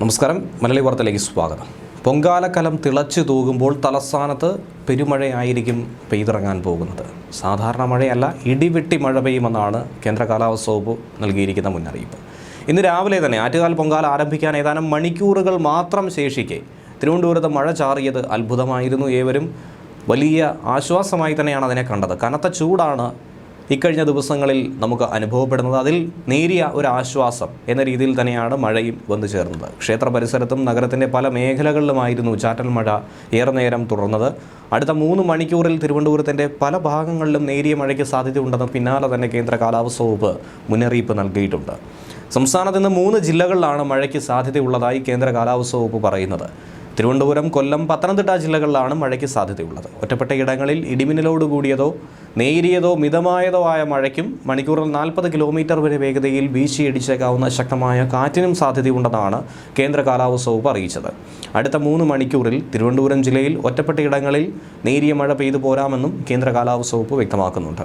നമസ്കാരം. മലയാളി വാർത്തയിലേക്ക് സ്വാഗതം. പൊങ്കാലക്കലം തിളച്ചു തൂകുമ്പോൾ തലസ്ഥാനത്ത് പെരുമഴയായിരിക്കും പെയ്തിറങ്ങാൻ പോകുന്നത്. സാധാരണ മഴയല്ല ഇടിവെട്ടി മഴ പെയ്യുമെന്നാണ് കേന്ദ്ര കാലാവസ്ഥ വകുപ്പ് നൽകിയിരിക്കുന്ന മുന്നറിയിപ്പ്. ഇന്ന് രാവിലെ തന്നെ ആറ്റുകാൽ പൊങ്കാല ആരംഭിക്കാൻ ഏതാനും മണിക്കൂറുകൾ മാത്രം ശേഷിക്കെ തിരുവനന്തപുരത്ത് മഴ ചാറിയത് അത്ഭുതമായിരുന്നു ഏവരും. വലിയ ആശ്വാസമായി തന്നെയാണ് അതിനെ കണ്ടത്. കനത്ത ചൂടാണ് ഇക്കഴിഞ്ഞ ദിവസങ്ങളിൽ നമുക്ക് അനുഭവപ്പെടുന്നത് അതിൽ നേരിയ ഒരു ആശ്വാസം എന്ന രീതിയിൽ തന്നെയാണ് മഴയും വന്നു ചേർന്നത്. ക്ഷേത്ര പരിസരത്തും നഗരത്തിന്റെ പല മേഖലകളിലുമായിരുന്നു ചാറ്റൽ മഴ ഏറെ നേരം തുടർന്നത്. അടുത്ത മൂന്ന് മണിക്കൂറിൽ തിരുവനന്തപുരത്തിന്റെ പല ഭാഗങ്ങളിലും നേരിയ മഴയ്ക്ക് സാധ്യതയുണ്ടെന്ന് പിന്നാലെ തന്നെ കേന്ദ്ര കാലാവസ്ഥ വകുപ്പ് മുന്നറിയിപ്പ് നൽകിയിട്ടുണ്ട്. സംസ്ഥാനത്ത് നിന്ന് മൂന്ന് ജില്ലകളിലാണ് മഴയ്ക്ക് സാധ്യതയുള്ളതായി കേന്ദ്ര കാലാവസ്ഥ വകുപ്പ് പറയുന്നത്. തിരുവനന്തപുരം കൊല്ലം പത്തനംതിട്ട ജില്ലകളിലാണ് മഴയ്ക്ക് സാധ്യതയുള്ളത്. ഒറ്റപ്പെട്ട ഇടങ്ങളിൽ ഇടിമിന്നലോട് കൂടിയതോ നേരിയതോ മിതമായതോ ആയ മഴയ്ക്കും മണിക്കൂറിൽ നാൽപ്പത് കിലോമീറ്റർ വരെ വേഗതയിൽ വീശിയടിച്ചേക്കാവുന്ന ശക്തമായ കാറ്റിനും സാധ്യതയുണ്ടെന്നാണ് കേന്ദ്ര കാലാവസ്ഥ വകുപ്പ് അറിയിച്ചത്. അടുത്ത മൂന്ന് മണിക്കൂറിൽ തിരുവനന്തപുരം ജില്ലയിൽ ഒറ്റപ്പെട്ട ഇടങ്ങളിൽ നേരിയ മഴ പെയ്തു പോരാമെന്നും കേന്ദ്ര കാലാവസ്ഥ വകുപ്പ് വ്യക്തമാക്കുന്നുണ്ട്.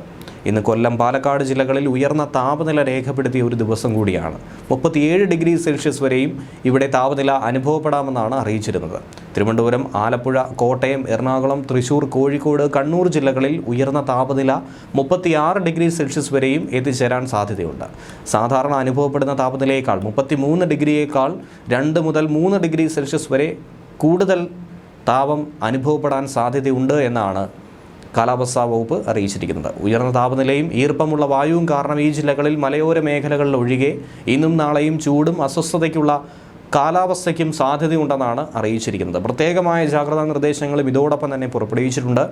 ഇന്ന് കൊല്ലം പാലക്കാട് ജില്ലകളിൽ ഉയർന്ന താപനില രേഖപ്പെടുത്തിയ ഒരു ദിവസം കൂടിയാണ്. മുപ്പത്തിയേഴ് ഡിഗ്രി സെൽഷ്യസ് വരെയും ഇവിടെ താപനില അനുഭവപ്പെടാമെന്നാണ് അറിയിച്ചിരുന്നത്. തിരുവനന്തപുരം ആലപ്പുഴ കോട്ടയം എറണാകുളം തൃശൂർ കോഴിക്കോട് കണ്ണൂർ ജില്ലകളിൽ ഉയർന്ന താപനില മുപ്പത്തിയാറ് ഡിഗ്രി സെൽഷ്യസ് വരെയും എത്തിച്ചേരാൻ സാധ്യതയുണ്ട്. സാധാരണ അനുഭവപ്പെടുന്ന താപനിലയേക്കാൾ മുപ്പത്തിമൂന്ന് ഡിഗ്രിയേക്കാൾ രണ്ട് മുതൽ മൂന്ന് ഡിഗ്രി സെൽഷ്യസ് വരെ കൂടുതൽ താപം അനുഭവപ്പെടാൻ സാധ്യതയുണ്ട് എന്നാണ് കാലാവസ്ഥാ വകുപ്പ് അറിയിച്ചിരിക്കുന്നത്. ഉയർന്ന താപനിലയും ഈർപ്പമുള്ള വായുവും കാരണം ഈ ജില്ലകളിൽ മലയോര മേഖലകളിൽ ഒഴികെ ഇന്നും നാളെയും ചൂടും അസ്വസ്ഥതയ്ക്കുള്ള കാലാവസ്ഥയ്ക്കും സാധ്യതയുണ്ടെന്നാണ് അറിയിച്ചിരിക്കുന്നത്. പ്രത്യേകമായ ജാഗ്രതാ നിർദ്ദേശങ്ങളും ഇതോടൊപ്പം തന്നെ പുറപ്പെടുവിച്ചിട്ടുണ്ട്.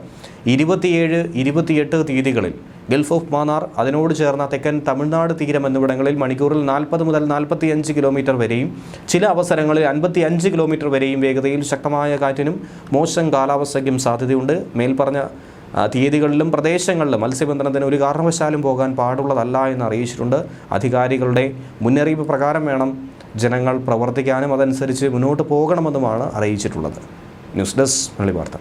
ഇരുപത്തിയേഴ് ഇരുപത്തിയെട്ട് തീയതികളിൽ ഗൾഫ് ഓഫ് മാന്നാർ അതിനോട് ചേർന്ന തെക്കൻ തമിഴ്നാട് തീരം എന്നിവിടങ്ങളിൽ മണിക്കൂറിൽ നാൽപ്പത് മുതൽ നാൽപ്പത്തി അഞ്ച് കിലോമീറ്റർ വരെയും ചില അവസരങ്ങളിൽ അൻപത്തി അഞ്ച് കിലോമീറ്റർ വരെയും വേഗതയിൽ ശക്തമായ കാറ്റിനും മോശം കാലാവസ്ഥയ്ക്കും സാധ്യതയുണ്ട്. മേൽപ്പറഞ്ഞ തീയതികളിലും പ്രദേശങ്ങളിലും മത്സ്യബന്ധനത്തിന് ഒരു കാരണവശാലും പോകാൻ പാടുള്ളതല്ല എന്ന് അറിയിച്ചിട്ടുണ്ട്. അധികാരികളുടെ മുന്നറിയിപ്പ് പ്രകാരം വേണം ജനങ്ങൾ പ്രവർത്തിക്കാനും അതനുസരിച്ച് മുന്നോട്ട് പോകണമെന്നുമാണ് അറിയിച്ചിട്ടുള്ളത്. ന്യൂസ് ഡെസ്ക് മലയാളി വാർത്ത